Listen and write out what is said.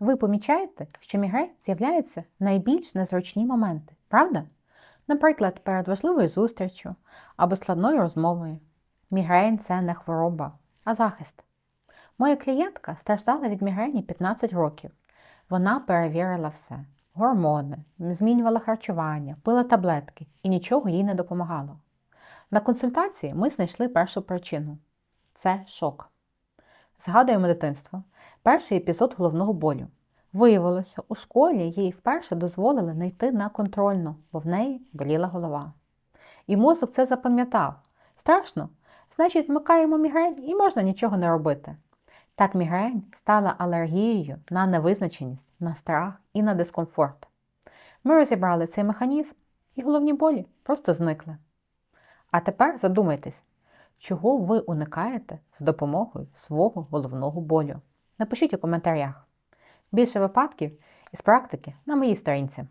Ви помічаєте, що мігрень з'являється найбільш незручні моменти, правда? Наприклад, перед важливою зустрічю або складною розмовою. Мігрень це не хвороба, а захист. Моя клієнтка страждала від мігрені 15 років. Вона перевірила все: гормони, змінювала харчування, пила таблетки і нічого їй не допомагало. На консультації ми знайшли першу причину це шок. Згадуємо дитинство. Перший епізод головного болю. Виявилося, у школі їй вперше дозволили не йти на контрольну, бо в неї боліла голова. І мозок це запам'ятав. Страшно, значить, вмикаємо мігрень і можна нічого не робити. Так мігрень стала алергією на невизначеність, на страх і на дискомфорт. Ми розібрали цей механізм, і головні болі просто зникли. А тепер задумайтесь, чого ви уникаєте за допомогою свого головного болю. Напишіть у коментарях. Більше випадків із практики на моїй сторінці.